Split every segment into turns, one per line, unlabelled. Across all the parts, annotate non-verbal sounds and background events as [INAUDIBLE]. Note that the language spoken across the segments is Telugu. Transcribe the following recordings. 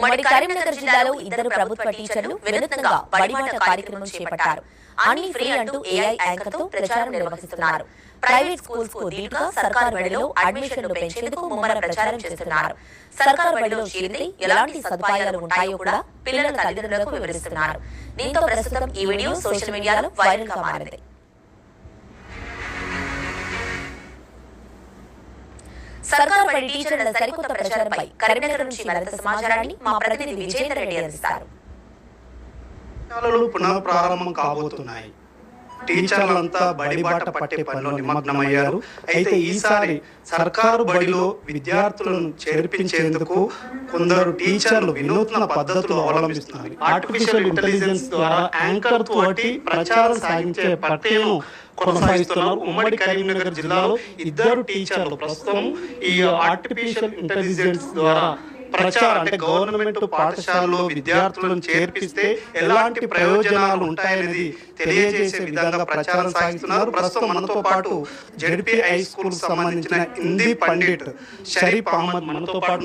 ఉమ్మడి కరీంనగర్ జిల్లాలో ఇద్దరు ప్రభుత్వ టీచర్లు వినూత్నంగా బడిమాట కార్యక్రమం చేపట్టారు అన్ని ఫ్రీ అంటూ ఏఐ యాంకర్తో ప్రచారం నిర్వహిస్తున్నారు ప్రైవేట్ స్కూల్స్ కు దీటుగా సర్కారు బడిలో అడ్మిషన్లు పెంచేందుకు ముమ్మర ప్రచారం చేస్తున్నారు సర్కారు బడిలో చేరితే ఎలాంటి సదుపాయాలు ఉంటాయో కూడా పిల్లల తల్లిదండ్రులకు వివరిస్తున్నారు దీంతో ప్రస్తుతం ఈ వీడియో సోషల్ మీడియాలో వైరల్ గా మారింది సర్కారు పడి టీచర్ల సరికొత్త ప్రచారంపై కరీంనగర్ నుంచి మరింత సమాచారాన్ని మా ప్రతినిధి విజేందర్ రెడ్డి అందిస్తారు
పునఃప్రారంభం కాబోతున్నాయి టీచర్లంతా బడిబాట పట్టే పనిలో నిమగ్నమయ్యారు అయితే ఈసారి సర్కారు బడిలో విద్యార్థులను చేర్పించేందుకు కొందరు టీచర్లు వినూత్న పద్ధతులు అవలంబిస్తున్నారు ఆర్టిఫిషియల్ ఇంటెలిజెన్స్ ద్వారా యాంకర్ తోటి ప్రచారం సాగించే పట్టేను కొనసాగిస్తున్నారు ఉమ్మడి కరీంనగర్ జిల్లాలో ఇద్దరు టీచర్లు ప్రస్తుతం ఈ ఆర్టిఫిషియల్ ఇంటెలిజెన్స్ ద్వారా ప్రచారం అంటే గవర్నమెంట్ పాఠశాలలో విద్యార్థులను చేర్పిస్తే ఎలాంటి ప్రయోజనాలు ఉంటాయనేది తెలియజేసే విధంగా ప్రచారం సాగిస్తున్నారు ప్రస్తుతం మనతో పాటు జడ్పీ హై స్కూల్ సంబంధించిన హిందీ పండిట్ షరీఫ్ అహ్మద్ మనతో పాటు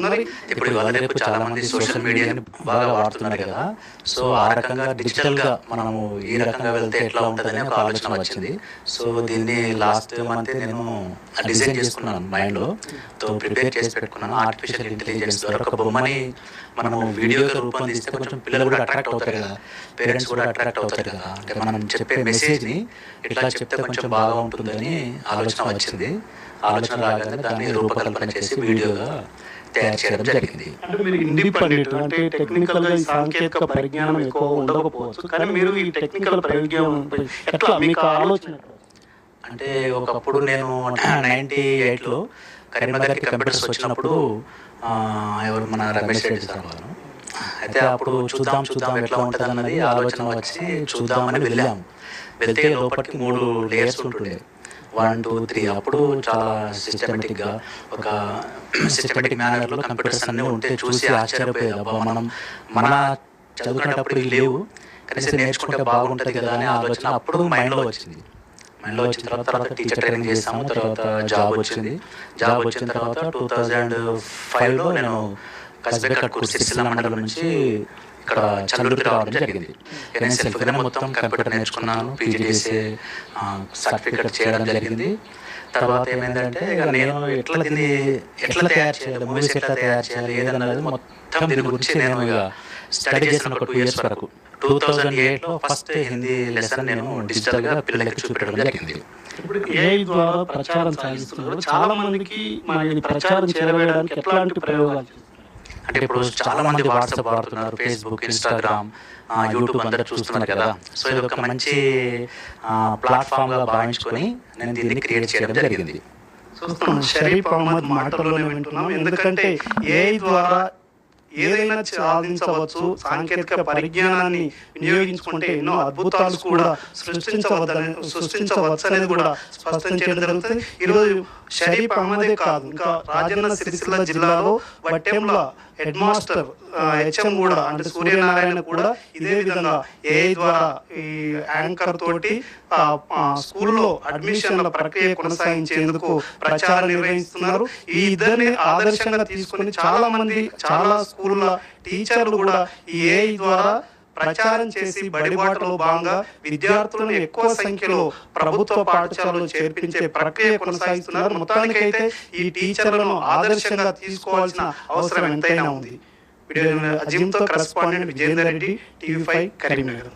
ఇప్పుడు రేపు చాలా మంది సోషల్ మీడియాని
బాగా వాడుతున్నారు కదా సో ఆ రకంగా డిజిటల్ గా మనము ఈ రకంగా వెళ్తే ఎట్లా ఉంటుందని ఒక ఆలోచన వచ్చింది సో దీన్ని లాస్ట్ మంత్ నేను డిజైన్ చేసుకున్నాను మైండ్ లో ప్రిపేర్ చేసి పెట్టుకున్నాను ఆర్టిఫిషియల్ ఇంటెలిజెన్స్ ద్వారా బొమ్మని మనము వీడియోగా రూపొందిస్తే కొంచెం పిల్లలు కూడా అట్రాక్ట్ అవుతారు కదా పేరెంట్స్ కూడా అట్రాక్ట్ అవుతారు కదా అంటే మనం చెప్పే మెసేజ్ని ఇట్లా చెప్తే కొంచెం బాగా ఉంటుందని ఆలోచన వచ్చింది ఆలోచన రాగానే దాన్ని రూపకల్పన చేసి వీడియోగా తయారు చేయడం జరిగింది
అంటే మీరు అంటే టెక్నికల్ గా సాంకేతిక పరిజ్ఞానం ఎక్కువ ఉండకపోవచ్చు కానీ మీరు ఈ టెక్నికల్ పరిజ్ఞానం ఎట్లా మీకు ఆలోచన అంటే ఒకప్పుడు నేను నైంటీ
ఎయిట్లో కరీంనగర్కి కంప్యూటర్స్ వచ్చినప్పుడు ఎవరు మన రమేష్ రెడ్డి సార్ వాళ్ళు అయితే అప్పుడు చూద్దాం చూద్దాం ఎట్లా ఉంటుంది అన్నది ఆలోచన వచ్చి చూద్దామని వెళ్ళాం వెళ్తే లోపలికి మూడు లేయర్స్ ఉంటుండే వన్ టూ త్రీ అప్పుడు చాలా సిస్టమేటిక్గా ఒక సిస్టమేటిక్ మేనర్లో కంప్యూటర్స్ అన్నీ ఉంటే చూసి ఆశ్చర్యపోయేది మనం మన చదువుకునేటప్పుడు లేవు కనీసం నేర్చుకుంటే బాగుంటుంది కదా అనే ఆలోచన అప్పుడు మైండ్లో వచ్చింది మెన్లో వచ్చిన తర్వాత తర్వాత టీచర్ ట్రైనింగ్ చేసాము తర్వాత జాబ్ వచ్చింది జాబ్ వచ్చిన తర్వాత టూ థౌజండ్ ఫైవ్లో నేను కసిబేకట్కూరు సిరిసిల్ల మండలం నుంచి ఇక్కడ చల్లూరుకి రావడం జరిగింది నేను సెల్ఫ్గానే మొత్తం కంప్యూటర్ నేర్చుకున్నాను పీజీ చేసే సర్టిఫికెట్ చేయడం జరిగింది తర్వాత ఏమైందంటే ఇక నేను ఎట్లా దీన్ని ఎట్లా తయారు చేయాలి మూవీస్ ఎట్లా తయారు చేయాలి ఏదన్నది మొత్తం దీని గురించి నేను ఇక స్టడీ చేసిన ఒక టూ ఇయర్స్ వరకు టూ థౌజండ్ ఎయిట్లో ఫస్ట్ హిందీ లెసన్ నేను డిజిటల్గా పిల్లలకి చూపించడం జరిగింది
ఇప్పుడు ఏఐ ద్వారా ప్రచారం సాగిస్తున్నారు చాలా మందికి మన ప్రచారం చేరవేయడానికి ఎట్లాంటి ప్రయోగాలు
అంటే ఇప్పుడు చాలా మంది వాట్సాప్ వాడుతున్నారు ఫేస్బుక్ ఇన్స్టాగ్రామ్ యూట్యూబ్ అందరూ చూస్తున్నారు కదా సో ఇది ఒక మంచి ప్లాట్ఫామ్ గా భావించుకొని నేను దీన్ని క్రియేట్ చేయడం జరిగింది
షరీఫ్ [LAUGHS] అహ్మద్ మాటలోనే వింటున్నాం ఎందుకంటే ఏఐ ద్వారా ఏదైనా సాధించవచ్చు సాంకేతిక పరిజ్ఞానాన్ని వినియోగించుకుంటే ఎన్నో అద్భుతాలు కూడా సృష్టించవద్దని సృష్టించవచ్చు అనేది కూడా స్పష్టం చేయడం జరుగుతుంది ఈరోజు షరీఫ్ అహ్మదే కాదు ఇంకా రాజన్న సిరిసిల్ల జిల్లాలో వట్టెంల హెడ్ మాస్టర్ హెచ్ఎం కూడా అంటే సూర్యనారాయణ కూడా ఇదే విధంగా ఏ ద్వారా ఈ యాంకర్ తోటి స్కూల్లో అడ్మిషన్ల ప్రక్రియ కొనసాగించేందుకు ప్రచారం నిర్వహిస్తున్నారు ఈ ఇద్దరిని ఆదర్శంగా తీసుకుని చాలా మంది చాలా స్కూల్ గురుకుల టీచర్లు కూడా ఈ ఏఐ ద్వారా ప్రచారం చేసి బడిబాటలో భాగంగా విద్యార్థులను ఎక్కువ సంఖ్యలో ప్రభుత్వ పాఠశాలలో చేర్పించే ప్రక్రియ కొనసాగిస్తున్నారు మొత్తానికైతే ఈ టీచర్లను ఆదర్శంగా తీసుకోవాల్సిన అవసరం ఎంతైనా ఉంది వీడియో అజిమ్తో విజేందర్ రెడ్డి టీవీ ఫైవ్ కరీంనగర్